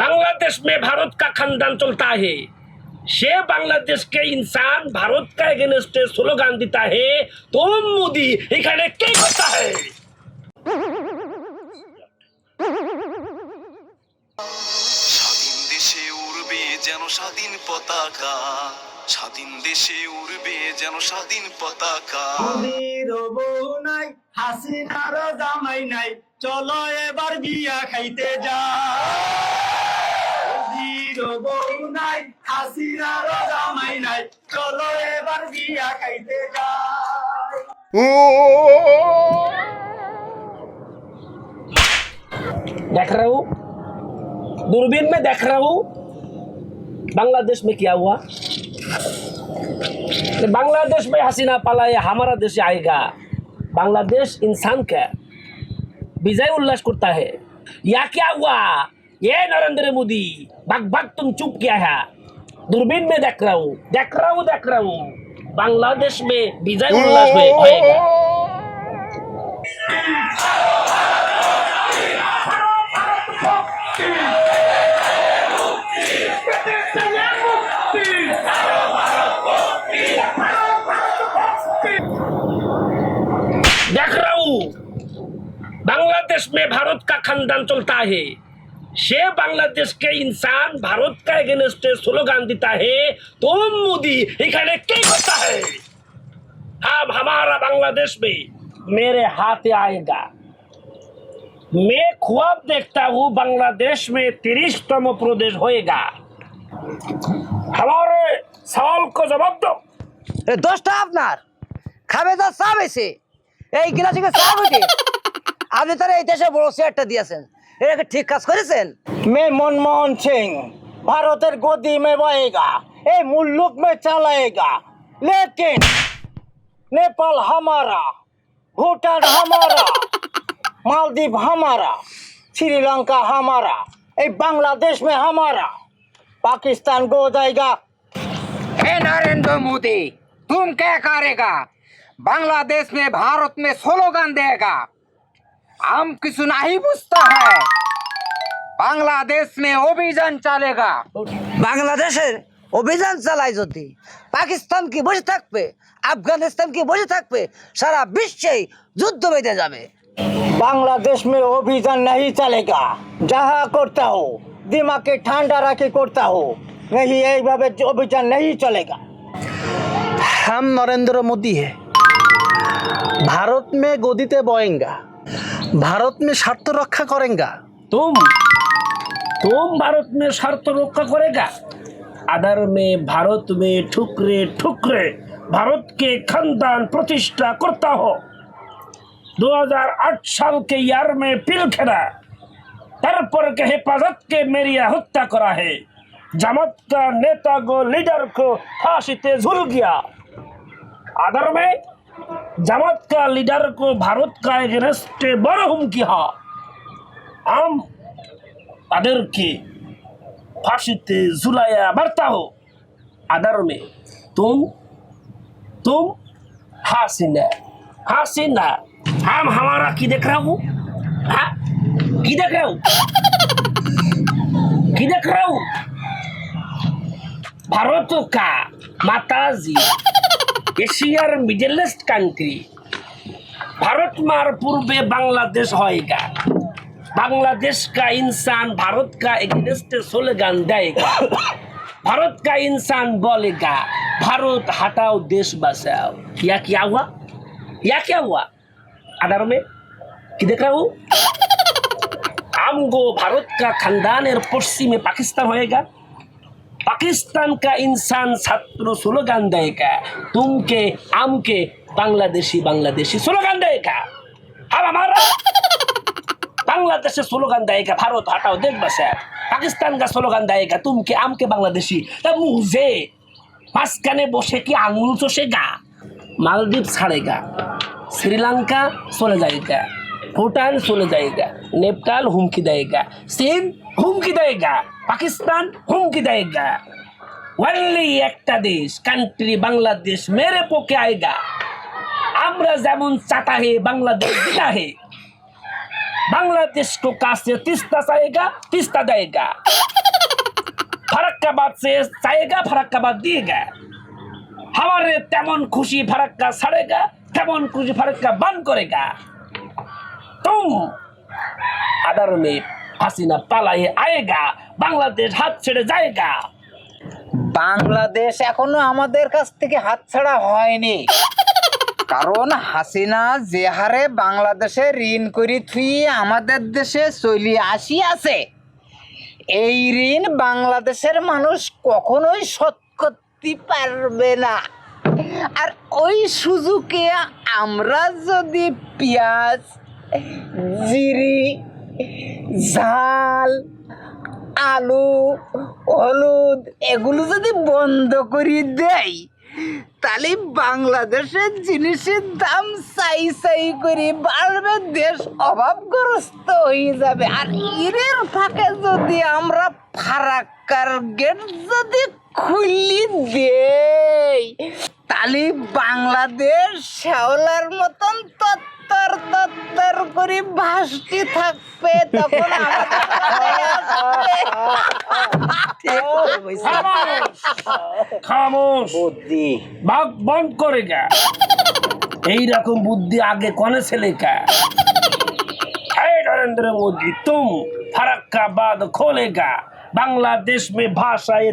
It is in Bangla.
বাংলাদেশ মে ভারত কা খানদান চলতা হে। সে বাংলাদেশকে ইনসান ভারত কা এগেনস্টে স্লোগান দিতা হে তোম মোদি এখানে কে করতা হে? স্বাধীন দেশে উড়বে যেন স্বাধীন পতাকা। স্বাধীন দেশে উড়বে যেন স্বাধীন পতাকা। নাই হাসিনার জামাই নাই চলো এবার বিয়া খাইতে যা বউ নাই হাসিনার জামাই নাই চলো এবার বিয়া খাইতে যা देख रहा हूँ दूरबीन में देख रहा हूँ बांग्लादेश में क्या हुआ कि बांग्लादेश में हसीना पाला ये हमारा देश आएगा बांग्लादेश इंसान का विजय उल्लास करता है या क्या हुआ ये नरेंद्र मोदी भग भग तुम चुप क्या है। दूरबीन में देख रहा हूँ देख रहा हूँ देख रहा हूँ। बांग्लादेश में विजय उल्लास में होएगा देख रहा हूँ बांग्लादेश में भारत का खानदान चलता है। সে বাংলাদেশকে ইনসান ভারত কা এগেনস্টে স্লোগান দিতা হে, তোম মোদি, এখানে কে করতা হে? আব হামারা বাংলাদেশ মে, মেরে হাতে আয়েগা। मैं ख्वाब देखता हूँ बांग्लादेश में প্রদেশ प्रदेश होएगा সওয়াল কো জবাব দো এ, দোষটা আপনার। খাবে যা চা বেছে এই গিলাসিকে চা আপনি তারে এই দেশে বড় চেয়ারটা দিয়েছেন। এটাকে ঠিক কাজ করেছেন मैं मनमोहन सिंह भारतेर गोदी में बहेगा ए मुल्क में चलाएगा लेकिन नेपाल हमारा भूटान हमारा मालदीव हमारा श्रीलंका हमारा ए बांग्लादेश में हमारा पाकिस्तान को हो जाएगा हे नरेंद्र मोदी तुम क्या करेगा बांग्लादेश में भारत में स्लोगन देगा हम किसी नहीं पूछता है बांग्लादेश में अभियान चलेगा বাংলাদেশের অভিযান চালায় যদি পাকিস্তান কি বসে থাকবে আফগানিস্তান কি বসে থাকবে সারা বিশ্বেই যুদ্ধ বেঁধে যাবে बांग्लादेश में अभियान नहीं चलेगा जहाँ करता हो दिमाग के ठंडा रखे करता हो नहीं यही भावे अभियान नहीं चलेगा हम नरेंद्र मोदी है भारत में गोदीते बोएंगा भारत में शर्त रक्षा करेंगा तुम तुम भारत में शर्त रक्षा करेगा अदर में भारत में ठुकरे ठुकरे भारत के खानदान प्रतिष्ठा करता हो 2008 साल के यार में पिल खेला তারপর के हेफाजत के मेरिया हत्या करा है जमात का नेता को लीडर को फांसीते झूल गया अदर में जमात का लीडर को भारत का एगेंस्ट बड़ हुमकी हा हम তাদেরকে ফাঁসিতে ঝুলাইয়া মারতা হো আদার মে তুম तुम हासिना हासिना हम हमारा की देख रहा हूँ हाँ की देख रहा हूँ की देख रहा हूँ ভারত का মাতাজি এশিয়ার মিডলেস্ট কান্ট্রি भारत मार पूर्वे बांग्लादेश होएगा बांग्लादेश का इंसान भारत का एगेंस्ट स्लोगन देगा भारत का इंसान बोलेगा भारत हटाओ देश बचाओ या क्या हुआ या क्या हुआ आधार में कि देख रहा हूँ আমগো ভারত का खानदान पश्चिम में पाकिस्तान होएगा पाकिस्तान का इंसान छात्र स्लोगान देगा तुम के आम के बांग्लादेशी बांग्लादेशी स्लोगान देगा अब हमारा बांग्लादेश से स्लोगान देगा भारत हटाओ देख बसे पाकिस्तान का स्लोगान देगा तुम के आम के बांग्लादेशी तब मुझे মাঝখানে বসে কি আঙুল চষেগা মালদ্বীপ ছাড়েগা শ্রীলঙ্কা চলে जाएगा भूटान चले जाएगा नेपाल हुमकी देगा चीन हुमकी देगा पाकिस्तान हुमकी देगा ওনলি একটা দেশ কান্ট্রি বাংলাদেশ মেরে পোকে আয়েগা আমরা যেমন চাটা হে বাংলাদেশ দিতা হে बांग्लादेश को कहा से तीस्ता चाहेगा तीस्ता देगा फरक्काबाद से चाहेगा फरक्काबाद दिएगा हमारे तेमन खुशी फरक्का सड़ेगा तेमन खुशी फरक्का बंद करेगा हम হাসিনা পালায়ে আয়েগা, বাংলাদেশ হাত ছেড়ে যায়গা। বাংলাদেশ এখনও আমাদের কাছ থেকে হাত ছাড়া হয়নি। কারণ হাসিনা যে হারে বাংলাদেশে ঋণ করি থুই আমাদের দেশে চলি আসি আছে। এই ঋণ বাংলাদেশের মানুষ কখনোই শোধ করতে পারবে না। আর ওই সুযোগে আমরা যদি পেঁয়াজ জিরি, ঝাল, আলু, হলুদ, এগুলো যদি বন্ধ করে দেয় তাহলে বাংলাদেশের জিনিসের দাম চাই চাই করে বাড়বে, দেশ অভাবগ্রস্ত হয়ে যাবে। আর ইরের ফাঁকে যদি আমরা ফারাক্কার গেট যদি খুলি দেই, তাহলে বাংলাদেশ শ্যাওলার মতন তত্তর তত্তর করে ভাসতে থাকবে তখন খামোশ। বুদ্ধি। ভাগ বন্ধ করে গা। এইরকম বুদ্ধি আগে কনে ছেলে কা? नरेंद्र मोदी तुम फरक का बाद खोलेगा बांग्लादेश में भाषाएं